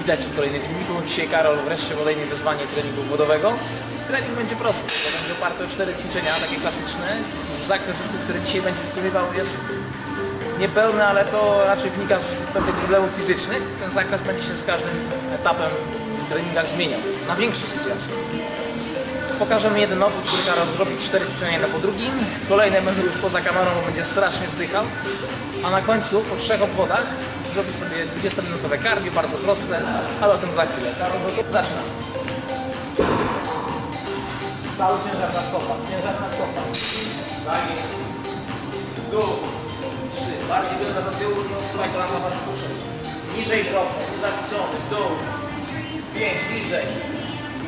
widać w kolejnym filmiku. Dzisiaj Karol wreszcie podejmie wyzwanie treningu wodowego. Trening będzie prosty, bo będzie oparty o cztery ćwiczenia, takie klasyczne. Zakres, który dzisiaj będzie wykonywał jest niepełny, ale to raczej wynika z pewnych problemów fizycznych. Ten zakres będzie się z każdym etapem w treningach zmieniał. Na większość jest Pokażemy jeden obwód, który Karol zrobi cztery ćwiczenia jedno po drugim. Kolejne będą już poza kamerą, bo będzie strasznie zdychał. A na końcu, po trzech obwodach, zrobi sobie 20-minutowe cardio, bardzo proste, ale o tym za chwilę. No zaczynamy. Cały ciężar na stopa, ciężar na stopa. Tak jest. Dół. Trzy. Bardziej biodra do tyłu, nie odsuwaj kolana bardzo puszczać. Niżej trochę, niezaliczony. Dół. Pięć, niżej.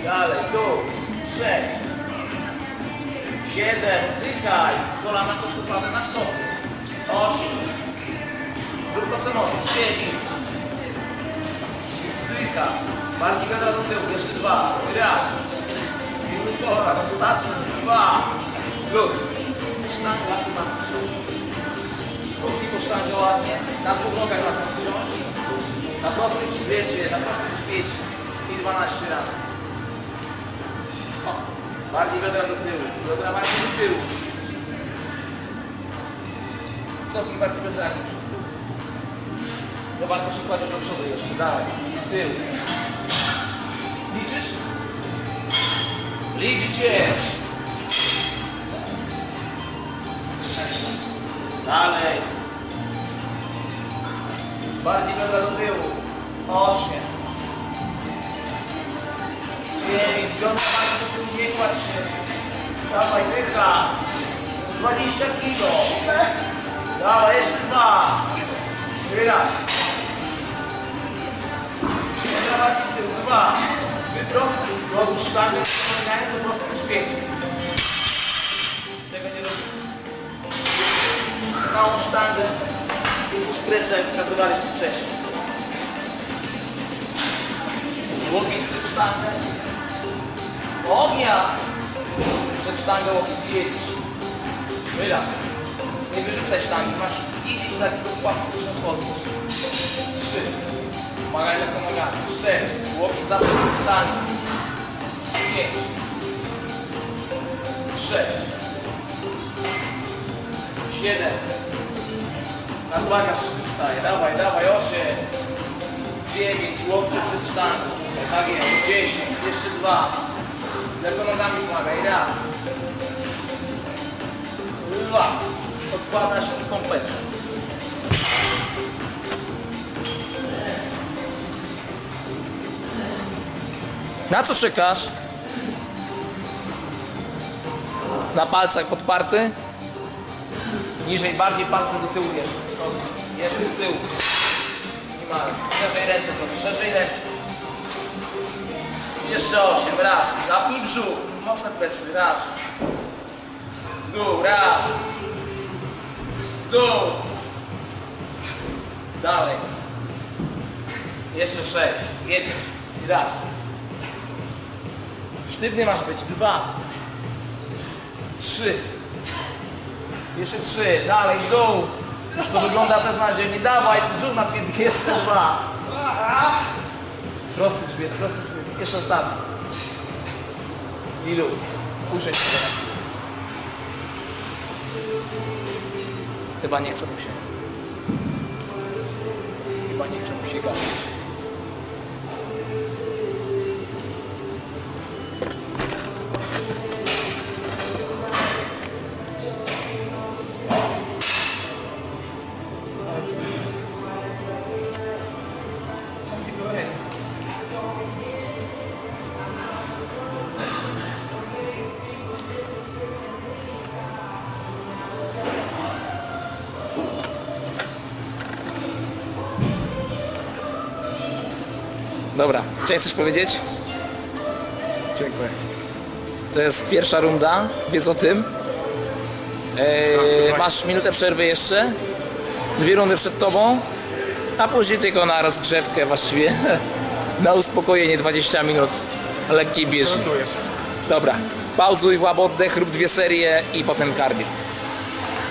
Dalej, dół. Sześć. Siedem, zykaj. Kolana postupowane na stopy. Osiem. Rób to co możesz. Dziewięć. Zdycha. Bardziej biodra do tyłu. Jeszcze dwa. Raz. Minus pora. Ostatni. Dwa. Plus. Sztanga ma Pusti po sztangę ładnie. Na dwóch nogach raz wciąż. Na prostym grzbiecie. Na prostym grzbiecie. I 12 razy. Bardziej biodra do tyłu. Biodra bardziej do tyłu. Cofnij bardziej biodrami. Zobacz, że kładziesz do przodu jeszcze. Dawaj. Z tyłu. Liczysz? Liczycie. Sześć. Dalej. Bardziej biodra do tyłu. Osiem. Dziewięć. Biodra bardziej do tyłu. Nie się. Dawaj, dycha. Z 20 kilo. Dawaj, jeszcze dwa. Raz. Biodra bardziej do tyłu. Dwa. Wyprostuj. Robisz sztangę, przypominając o prostym grzbiecie. Tego nie robisz małą sztangę już presję, jak pokazywaliśmy wcześniej. Łokieć sztangę. Ognia! Przed sztangą jedź. Wyraz. Nie wyrzucaj sztangi, masz iść do takiego podnieść. Trzy. Pomagaj lekko nogami. Cztery. Łokieć zawsze przed sztangą. Pięć. Sześć. Siedem. Na bagaż wstaje. Dawaj, dawaj, osiem. Dziewięć. Łokcie przed sztangą. Tak jest. Dziesięć. Jeszcze dwa. Lekko nogami pomagaj. Raz. Dwa. Odkładasz i kompletnie. Na co czekasz? Na palcach podparty? Niżej, bardziej palce do tyłu jeszcze. Jeszcze do tyłu. Nie ma. Szerzej ręce trochę, szerzej ręce. Jeszcze osiem, raz. Zapnij brzuch. Mocne plecy, raz. Dół, raz. Dół. Dalej. Jeszcze sześć. Jedziesz. I raz. Sztywny masz być. Dwa. Trzy. Jeszcze trzy, dalej, dół. Już to wygląda beznadziejnie. Dawaj, brzuch napięty, jeszcze dwa. Prosty grzbiet, prosty Jeszcze ostatni. I luz. Usiądź chwilę. Chyba nie chce mu się. Chyba nie chce mu się gadać. Dobra, czy chcesz powiedzieć? Dziękuję. To jest pierwsza runda, wiedz o tym. Eee, masz minutę przerwy jeszcze, dwie rundy przed tobą, a później tylko na rozgrzewkę właściwie, na uspokojenie 20 minut lekkiej bieżni. Dobra, pauzuj, łap oddech, rób dwie serie i potem cardio.